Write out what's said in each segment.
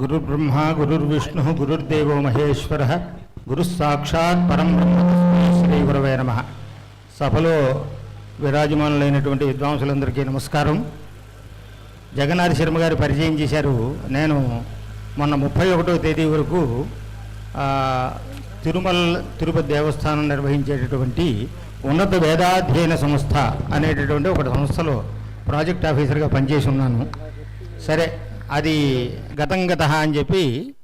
గురుర్బ్రహ్మ గురుర్విష్ణు గురుర్దేవో మహేశ్వర గురుః సాక్షాత్ పరం బ్రహ్మ శ్రీ గురవే నమ. సభలో విరాజమానులైనటువంటి విద్వాంసులందరికీ నమస్కారం. జగన్నాథ శర్మ గారు పరిచయం చేశారు. నేను మొన్న ముప్పై ఒకటో తేదీ వరకు తిరుమల తిరుపతి దేవస్థానం నిర్వహించేటటువంటి ఉన్నత వేదాధ్యయన సంస్థ అనేటటువంటి ఒక సంస్థలో ప్రాజెక్ట్ ఆఫీసర్గా పనిచేసి ఉన్నాను. సరే అది గతం గత అని చెప్పి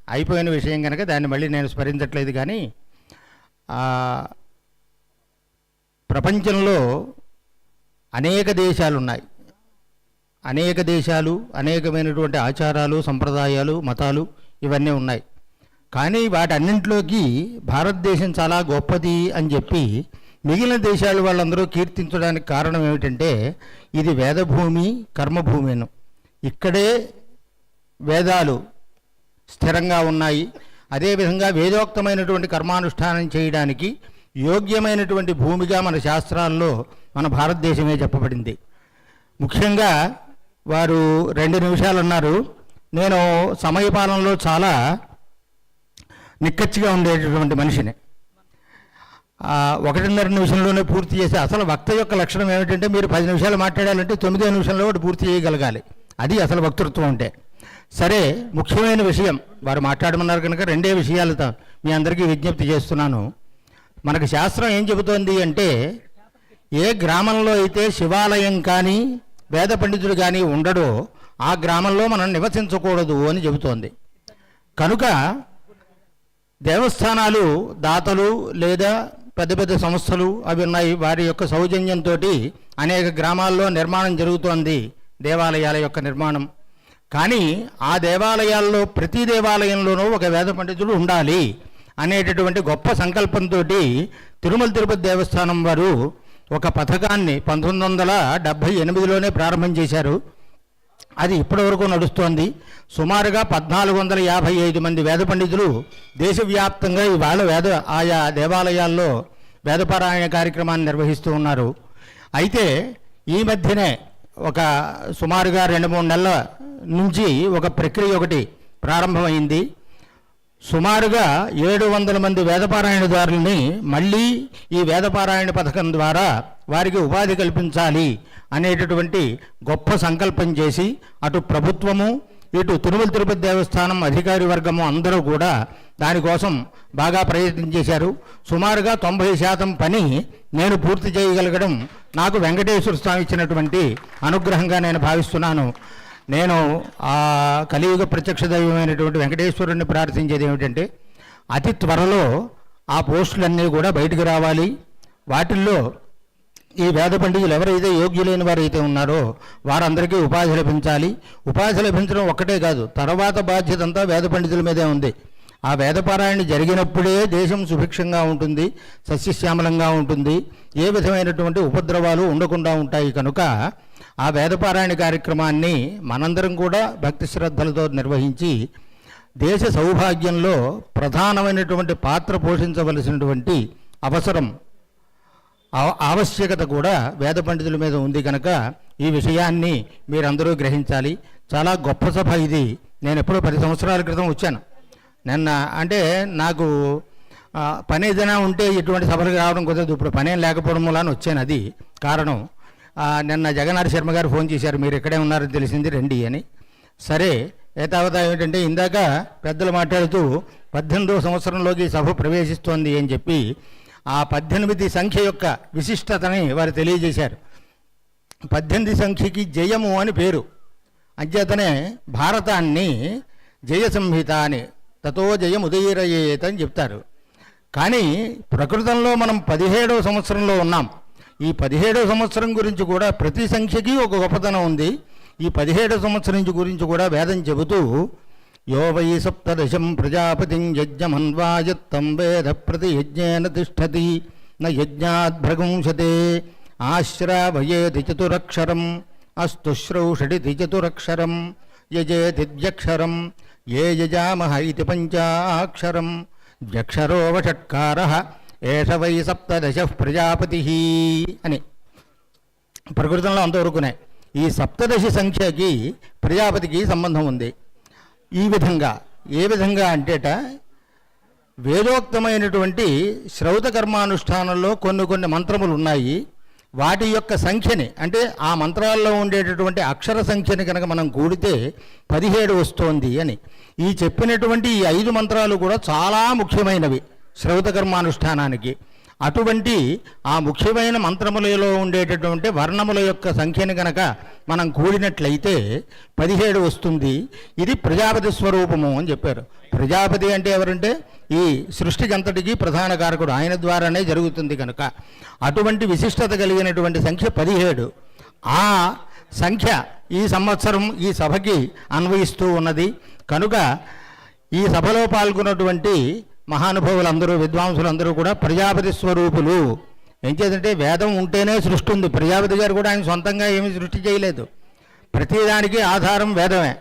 అయిపోయిన విషయం కనుక దాన్ని మళ్ళీ నేను స్మరించట్లేదు కానీ ప్రపంచంలో అనేక దేశాలు ఉన్నాయి. అనేక దేశాలు అనేకమైనటువంటి ఆచారాలు సంప్రదాయాలు మతాలు ఇవన్నీ ఉన్నాయి. కానీ వాటన్నింటిలోకి భారతదేశం చాలా గొప్పది అని చెప్పి మిగిలిన దేశాలు వాళ్ళందరూ కీర్తించడానికి కారణం ఏమిటంటే ఇది వేదభూమి కర్మభూమిను ఇక్కడే వేదాలు స్థిరంగా ఉన్నాయి. అదేవిధంగా వేదోక్తమైనటువంటి కర్మానుష్ఠానం చేయడానికి యోగ్యమైనటువంటి భూమిగా మన శాస్త్రాల్లో మన భారతదేశమే చెప్పబడింది. ముఖ్యంగా వారు రెండు నిమిషాలు అన్నారు. నేను సమయపాలనలో చాలా నిక్కచ్చిగా ఉండేటటువంటి మనిషిని. ఒకటిన్నర నిమిషంలోనే పూర్తి చేసి అసలు వక్త యొక్క లక్షణం ఏమిటంటే మీరు పది నిమిషాలు మాట్లాడాలంటే తొమ్మిదో నిమిషంలో ఒకటి పూర్తి చేయగలగాలి. అది అసలు వక్తృత్వం అంటే. సరే ముఖ్యమైన విషయం. వారు మాట్లాడమన్నారు కనుక రెండే విషయాలతో మీ అందరికీ విజ్ఞప్తి చేస్తున్నాను. మనకు శాస్త్రం ఏం చెబుతోంది అంటే ఏ గ్రామంలో అయితే శివాలయం కానీ వేద పండితుడు కానీ ఉండడో ఆ గ్రామంలో మనం నివసించకూడదు అని చెబుతోంది. కనుక దేవస్థానాలు దాతలు లేదా పెద్ద పెద్ద సంస్థలు అవి ఉన్నాయి. వారి యొక్క సౌజన్యంతో అనేక గ్రామాల్లో నిర్మాణం జరుగుతోంది. దేవాలయాల యొక్క నిర్మాణం. కానీ ఆ దేవాలయాల్లో ప్రతి దేవాలయంలోనూ ఒక వేద పండితుడు ఉండాలి అనేటటువంటి గొప్ప సంకల్పంతో తిరుమల తిరుపతి దేవస్థానం వారు ఒక పథకాన్ని పంతొమ్మిది వందల డెబ్భై ఎనిమిదిలోనే ప్రారంభం చేశారు. అది ఇప్పటివరకు నడుస్తోంది. సుమారుగా పద్నాలుగు వందల యాభై ఐదు మంది వేద పండితులు దేశవ్యాప్తంగా ఇవాళ వేద ఆయా దేవాలయాల్లో వేదపారాయణ కార్యక్రమాన్ని నిర్వహిస్తూ ఉన్నారు. అయితే ఈ మధ్యనే ఒక సుమారుగా రెండు మూడు నెలల నుంచి ఒక ప్రక్రియ ఒకటి ప్రారంభమైంది. సుమారుగా ఏడు వందల మంది వేదపారాయణదారుల్ని మళ్ళీ ఈ వేదపారాయణ పథకం ద్వారా వారికి ఉపాధి కల్పించాలి అనేటటువంటి గొప్ప సంకల్పం చేసి అటు ప్రభుత్వము ఇటు తిరుమల తిరుపతి దేవస్థానం అధికారి వర్గము అందరూ కూడా దానికోసం బాగా ప్రయత్నం చేశారు. సుమారుగా తొంభై శాతం పని నేను పూర్తి చేయగలగడం నాకు వెంకటేశ్వర స్వామి ఇచ్చినటువంటి అనుగ్రహంగా నేను భావిస్తున్నాను. నేను ఆ కలియుగ ప్రత్యక్ష దైవమైనటువంటి వెంకటేశ్వరుణ్ణి ప్రార్థించేది ఏమిటంటే అతి త్వరలో ఆ పోస్టులన్నీ కూడా బయటకు రావాలి. వాటిల్లో ఈ వేద పండితులు ఎవరైతే యోగ్యులైన వారైతే ఉన్నారో వారందరికీ ఉపాధి లభించాలి. ఉపాధి లభించడం ఒక్కటే కాదు తర్వాత బాధ్యత అంతా వేద పండితుల మీదే ఉంది. ఆ వేదపారాయణ జరిగినప్పుడే దేశం సుభిక్షంగా ఉంటుంది సస్యశ్యామలంగా ఉంటుంది. ఏ విధమైనటువంటి ఉపద్రవాలు ఉండకుండా ఉంటాయి కనుక ఆ వేదపారాయణ కార్యక్రమాన్ని మనందరం కూడా భక్తి శ్రద్ధలతో నిర్వహించి దేశ సౌభాగ్యంలో ప్రధానమైనటువంటి పాత్ర పోషించవలసినటువంటి అవసరం ఆవశ్యకత కూడా వేద పండితుల మీద ఉంది కనుక ఈ విషయాన్ని మీరందరూ గ్రహించాలి. చాలా గొప్ప సభ ఇది. నేను ఎప్పుడో పది సంవత్సరాల క్రితం వచ్చాను. నిన్న అంటే నాకు పని ఏదైనా ఉంటే ఇటువంటి సభలకు రావడం కుదరదు. ఇప్పుడు పనేం లేకపోవడం వల్ల వచ్చాను అది కారణం. నిన్న జగన్నాథ్ శర్మ గారు ఫోన్ చేశారు మీరు ఇక్కడే ఉన్నారని తెలిసింది రండి అని. సరే ఏతావత ఏమిటంటే ఇందాక పెద్దలు మాట్లాడుతూ పద్దెనిమిదవ సంవత్సరంలోకి సభ ప్రవేశిస్తోంది అని చెప్పి ఆ పద్దెనిమిది సంఖ్య యొక్క విశిష్టతని వారు తెలియజేశారు. పద్దెనిమిది సంఖ్యకి జయము అని పేరు. అంచేతనే భారతాన్ని జయ సంహిత అని తతో జయం ఉదయరయేత అని చెప్తారు. కానీ ప్రకృతంలో మనం పదిహేడవ సంవత్సరంలో ఉన్నాం. ఈ పదిహేడో సంవత్సరం గురించి కూడా ప్రతి సంఖ్యకి ఒక గొప్పతనం ఉంది. ఈ పదిహేడో సంవత్సరం గురించి కూడా వేదం చెబుతూ యో వై సప్తదశం ప్రజాపతిం యజ్ఞమన్వాయత్తం వేద ప్రతి యజ్ఞేన తిష్టతి న ఆశ్రావయేది చతురక్షరం అస్తు శ్రౌషడితి చతురక్షరం యజేతిద్యక్షరం ఏ యజామహ ఇది పంచాక్షరం ద్యక్షరో వషట్కార ఏష వై సప్తదశ ప్రజాపతి అని. ప్రకృతంలో అంతవరకునే ఈ సప్తదశి సంఖ్యకి ప్రజాపతికి సంబంధం ఉంది. ఈ విధంగా ఏ విధంగా అంటేట వేదోక్తమైనటువంటి శ్రౌత కర్మానుష్ఠానంలో కొన్ని కొన్ని మంత్రములు ఉన్నాయి. వాటి యొక్క సంఖ్యని అంటే ఆ మంత్రాల్లో ఉండేటటువంటి అక్షర సంఖ్యని కనుక మనం కూడితే పదిహేడు వస్తోంది అని. ఈ చెప్పినటువంటి ఈ ఐదు మంత్రాలు కూడా చాలా ముఖ్యమైనవి. శ్రౌత కర్మానుష్ఠానానికి అటువంటి ఆ ముఖ్యమైన మంత్రములలో ఉండేటటువంటి వర్ణముల యొక్క సంఖ్యని గనక మనం కూడినట్లయితే పదిహేడు వస్తుంది. ఇది ప్రజాపతి స్వరూపము అని చెప్పారు. ప్రజాపతి అంటే ఎవరంటే? ఈ సృష్టికి అంతటికి ప్రధాన కారకుడు. ఆయన ద్వారానే జరుగుతుంది కనుక. అటువంటి విశిష్టత కలిగినటువంటి సంఖ్య పదిహేడు. ఆ సంఖ్య ఈ సంవత్సరం ఈ సభకి అన్వయిస్తూ ఉన్నది. కనుక ఈ సభలో పాల్గొన్నటువంటి మహానుభావులందరూ విద్వాంసులందరూ కూడా ప్రజాపతి స్వరూపులు. ఏం చేద్దంటే వేదం ఉంటేనే సృష్టి ఉంది. ప్రజాపతి గారు కూడా ఆయన సొంతంగా ఏమీ సృష్టి చేయలేదు. ప్రతిదానికి ఆధారం వేదమే.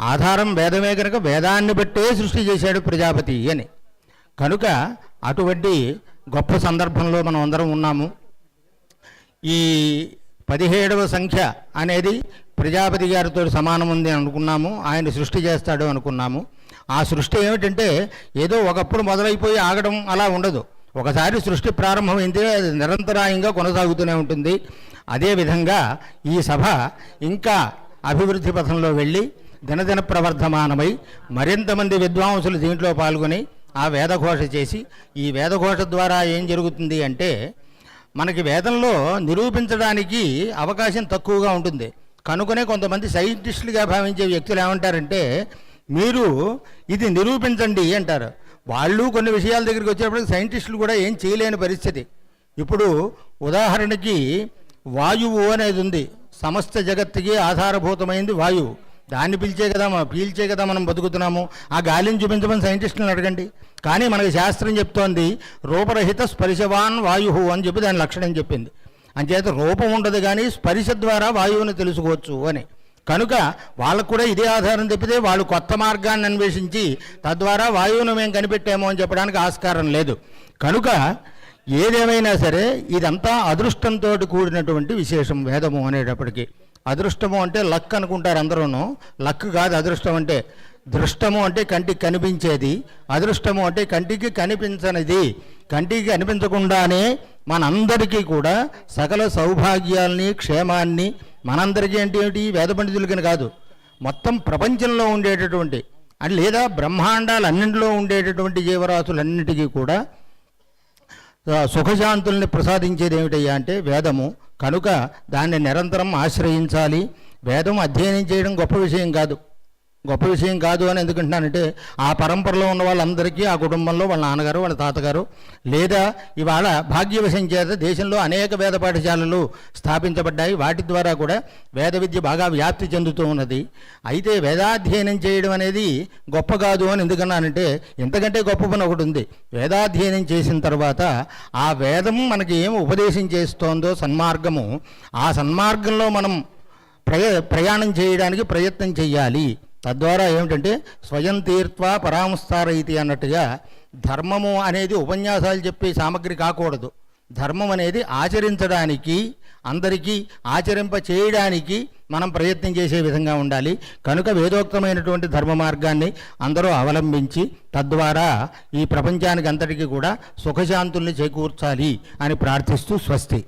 ఆధారం వేదమే కనుక వేదాన్ని బట్టే సృష్టి చేశాడు ప్రజాపతి అని. కనుక అటువంటి గొప్ప సందర్భంలో మనం అందరం ఉన్నాము. ఈ పదిహేడవ సంఖ్య అనేది ప్రజాపతి గారితో సమానం ఉంది అనుకున్నాము. ఆయన సృష్టి చేస్తాడు అనుకున్నాము. ఆ సృష్టి ఏమిటంటే ఏదో ఒకప్పుడు మొదలైపోయి ఆగడం అలా ఉండదు. ఒకసారి సృష్టి ప్రారంభమైంది అది నిరంతరాయంగా కొనసాగుతూనే ఉంటుంది. అదేవిధంగా ఈ సభ ఇంకా అభివృద్ధి పథంలో వెళ్ళి దినదిన ప్రవర్ధమానమై మరింతమంది విద్వాంసులు దీంట్లో పాల్గొని ఆ వేదఘోష చేసి ఈ వేదఘోష ద్వారా ఏం జరుగుతుంది అంటే మనకి వేదంలో నిరూపించడానికి అవకాశం తక్కువగా ఉంటుంది. కనుకనే కొంతమంది సైంటిస్టులుగా భావించే వ్యక్తులు ఏమంటారంటే మీరు ఇది నిరూపించండి అంటారు. వాళ్ళు కొన్ని విషయాల దగ్గరికి వచ్చేటప్పటికి సైంటిస్టులు కూడా ఏం చేయలేని పరిస్థితి. ఇప్పుడు ఉదాహరణకి వాయువు అనేది ఉంది. సమస్త జగత్తుకి ఆధారభూతమైంది వాయువు. దాన్ని పిలిచే కదా పీల్చే కదా మనం బతుకుతున్నాము. ఆ గాలిని చూపించమని సైంటిస్టులను అడగండి. కానీ మనకి శాస్త్రం చెప్తోంది రూపరహిత స్పర్శవాన్ వాయు అని చెప్పి దాని లక్షణం చెప్పింది. అంచేత రూపం ఉండదు కానీ స్పర్శ ద్వారా వాయువుని తెలుసుకోవచ్చు అని. కనుక వాళ్ళకు కూడా ఇదే ఆధారం తప్పితే వాళ్ళు కొత్త మార్గాన్ని అన్వేషించి తద్వారా వాయువును మేము కనిపెట్టామో అని చెప్పడానికి ఆస్కారం లేదు. కనుక ఏదేమైనా సరే ఇదంతా అదృష్టంతో కూడినటువంటి విశేషం వేదము అనేటప్పటికీ. అదృష్టము అంటే లక్ అనుకుంటారు అందరూను. లక్ కాదు అదృష్టం అంటే దృష్టము అంటే కంటికి కనిపించేది. అదృష్టము అంటే కంటికి కనిపించనిది. కంటికి కనిపించకుండానే మనందరికీ కూడా సకల సౌభాగ్యాల్ని క్షేమాన్ని మనందరికీ అంటే ఏమిటి? వేద పండితులకని కాదు. మొత్తం ప్రపంచంలో ఉండేటటువంటి అని లేదా బ్రహ్మాండాలన్నింటిలో ఉండేటటువంటి జీవరాశులన్నిటికీ కూడా సుఖశాంతుల్ని ప్రసాదించేది ఏమిటయ్యా అంటే వేదము. కనుక దాన్ని నిరంతరం ఆశ్రయించాలి. వేదం అధ్యయనం చేయడం గొప్ప విషయం కాదు. గొప్ప విషయం కాదు అని ఎందుకంటున్నానంటే ఆ పరంపరలో ఉన్న వాళ్ళందరికీ ఆ కుటుంబంలో వాళ్ళ నాన్నగారు వాళ్ళ తాతగారు లేదా ఇవాళ భాగ్యవశం చేత దేశంలో అనేక వేద పాఠశాలలు స్థాపించబడ్డాయి. వాటి ద్వారా కూడా వేద విద్య బాగా వ్యాప్తి చెందుతూ ఉన్నది. అయితే వేదాధ్యయనం చేయడం అనేది గొప్ప కాదు అని ఎందుకన్నానంటే ఇంతకంటే గొప్ప పని ఒకటి ఉంది. వేదాధ్యయనం చేసిన తర్వాత ఆ వేదం మనకి ఏం ఉపదేశం చేస్తోందో సన్మార్గము ఆ సన్మార్గంలో మనం ప్రయ ప్రయాణం చేయడానికి ప్రయత్నం చేయాలి తద్వారా ఏమిటంటే స్వయం తీర్త్వా పరామస్తారైతి అన్నట్టుగా ధర్మము అనేది ఉపన్యాసాలు చెప్పే సామగ్రి కాకూడదు. ధర్మం అనేది ఆచరించడానికి అందరికీ ఆచరింప చేయడానికి మనం ప్రయత్నం చేసే విధంగా ఉండాలి. కనుక వేదోక్తమైనటువంటి ధర్మ మార్గాన్ని అందరూ అవలంబించి తద్వారా ఈ ప్రపంచానికి అంతటికీ కూడా సుఖశాంతుల్ని చేకూర్చాలి అని ప్రార్థిస్తూ స్వస్తి.